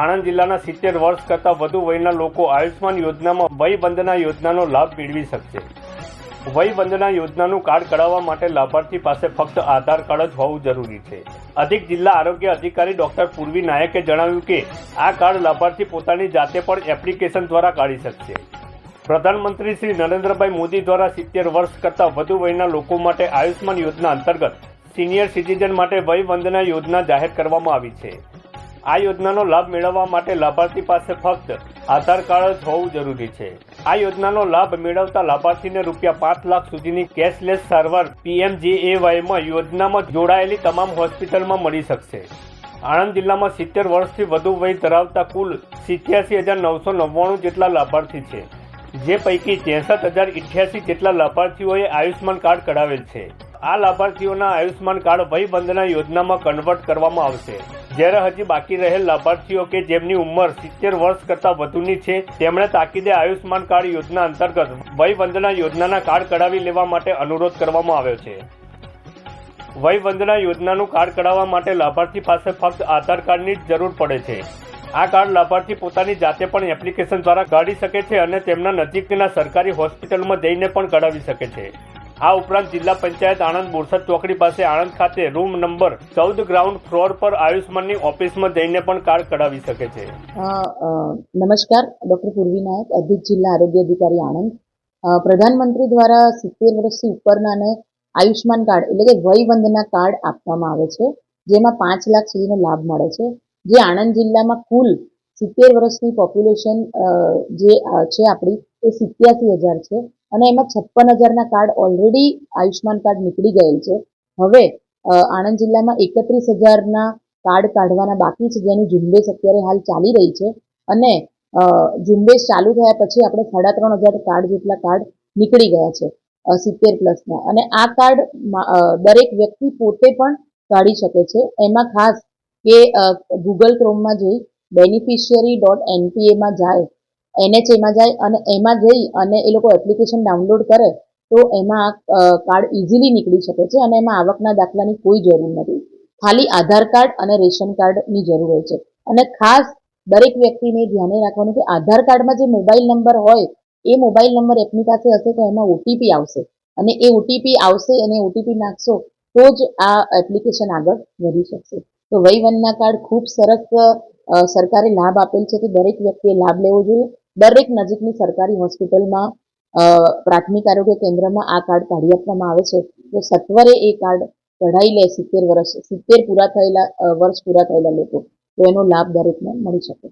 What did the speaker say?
આણંદ જિલ્લાના સિત્તેર વર્ષ કરતાં વધુ વયના લોકો આયુષ્માન યોજનામાં વય વંદના યોજનાનો લાભ મેળવી શકશે. વય વંદના યોજનાનું કાર્ડ કઢાવવા માટે લાભાર્થી પાસે ફક્ત આધાર કાર્ડ જ હોવું જરૂરી છે. અધિક જિલ્લા આરોગ્ય અધિકારી ડોક્ટર પૂર્વી નાયકે જણાવ્યું કે, આ કાર્ડ લાભાર્થી પોતાની જાતે પણ એપ્લિકેશન દ્વારા કાઢી શકશે. પ્રધાનમંત્રી શ્રી નરેન્દ્રભાઈ મોદી દ્વારા સિત્તેર વર્ષ કરતાં વધુ વયના લોકો માટે આયુષ્માન યોજના અંતર્ગત સિનિયર સિટીઝન માટે વય વંદના યોજના જાહેર કરવામાં આવી છે. આ યોજનાનો લાભ મેળવવા માટે લાભાર્થી પાસે ફક્ત આધાર કાર્ડ જ હોવું જરૂરી છે. આ યોજનાનો લાભ મેળવતા લાભાર્થીને રૂપિયા પાંચ લાખ સુધીની કેશલેસ સારવાર પીએમજીએવાયમાં યોજનામાં જોડાયેલી તમામ હોસ્પિટલમાં મળી શકશે. આણંદ જિલ્લામાં સિત્તેર વર્ષથી વધુ વય ધરાવતા કુલ સિત્યાસી હજાર નવસો નવ્વાણું જેટલા લાભાર્થી છે, જે પૈકી ત્રેસઠ હજાર ઇઠ્યાસી જેટલા લાભાર્થીઓએ આયુષ્માન કાર્ડ કઢાવેલ છે. આ લાભાર્થીઓના આયુષ્માન કાર્ડ વય વંદના યોજનામાં કન્વર્ટ કરવામાં આવશે. જ્યારે હજી બાકી રહેલ લાભાર્થીઓ કે જેમની ઉંમર સિત્તેર વર્ષ કરતાં વધુની છે, તેમણે તાકીદે આયુષ્માન કાર્ડ યોજના અંતર્ગત વય વંદના યોજનાના કાર્ડ કઢાવી લેવા માટે અનુરોધ કરવામાં આવ્યો છે. વય વંદના યોજનાનું કાર્ડ કઢાવવા માટે લાભાર્થી પાસે ફક્ત આધાર કાર્ડની જ જરૂર પડે છે. આ કાર્ડ લાભાર્થી પોતાની જાતે પણ એપ્લિકેશન દ્વારા કાઢી શકે છે અને તેમના નજીકના સરકારી હોસ્પિટલમાં જઈને પણ કઢાવી શકે છે. આ ઉપરાંત જિલ્લા પંચાયત આણંદ બોરસદ ચોકડી પાસે આણંદ ખાતે રૂમ નંબર ચૌદ ગ્રાઉન્ડ ફ્લોર પર આયુષ્માનની ઓફિસમાં જઈને પણ કાર્ડ કઢાવી શકે છે. નમસ્કાર. ડૉક્ટર પૂર્વી નાયક, અધિક જિલ્લા આરોગ્ય અધિકારી આણંદ. પ્રધાનમંત્રી દ્વારા સિત્તેર વર્ષથી ઉપરનાને આયુષ્માન કાર્ડ એટલે કે વયવંદના કાર્ડ આપવામાં આવે છે, જેમાં પાંચ લાખ સુધીનો લાભ મળે છે. જે આણંદ જિલ્લામાં કુલ સિત્તેર વર્ષની પોપ્યુલેશન જે છે આપણી, એ સિત્યાસી હજાર છે. અને એમાં છપ્પન હજારના કાર્ડ ઓલરેડી આયુષ્માન કાર્ડ નીકળી ગયેલ છે. હવે આણંદ જિલ્લામાં એકત્રીસ હજારના કાર્ડ કાઢવાના બાકી છે, જેની ઝુંબેશ અત્યારે હાલ ચાલી રહી છે. અને ઝુંબેશ ચાલુ થયા પછી આપણે સાડા ત્રણ હજાર કાર્ડ જેટલા કાર્ડ નીકળી ગયા છે સિત્તેર પ્લસના. અને આ કાર્ડ દરેક વ્યક્તિ પોતે પણ કાઢી શકે છે. એમાં ખાસ કે ગૂગલ ક્રોમમાં જઈ બેનિફિશિયરી ડોટ એનપીએમાં જાય એનએચએમાં જાય અને એમાં જઈ અને એ લોકો એપ્લિકેશન ડાઉનલોડ કરે, તો એમાં કાર્ડ ઇઝીલી નીકળી શકે છે અને એમાં આવકના દાખલાની કોઈ જરૂર નથી. ખાલી આધાર કાર્ડ અને રેશન કાર્ડની જરૂર હોય છે. અને ખાસ દરેક વ્યક્તિને ધ્યાને રાખવાનું કે આધાર કાર્ડમાં જે મોબાઈલ નંબર હોય, એ મોબાઈલ નંબર એમની પાસે હશે તો એમાં ઓટીપી આવશે. અને એ ઓટીપી આવશે અને ઓટીપી નાખશો, તો જ આ એપ્લિકેશન આગળ વધી શકશે. તો વયવનના કાર્ડ ખૂબ સરસ સરકારે લાભ આપેલ છે કે દરેક વ્યક્તિએ લાભ લેવો જોઈએ. દરેક નજીકની સરકારી હોસ્પિટલમાં પ્રાથમિક આરોગ્ય કેન્દ્રમાં આ કાર્ડ કાઢી આપવામાં આવે છે. તો સત્વરે એ કાર્ડ કઢાઈ લે સિત્તેર વર્ષ, સિત્તેર પૂરા થયેલા વર્ષ પૂરા થયેલા લોકો. તો એનો લાભ દરેકને મળી શકે.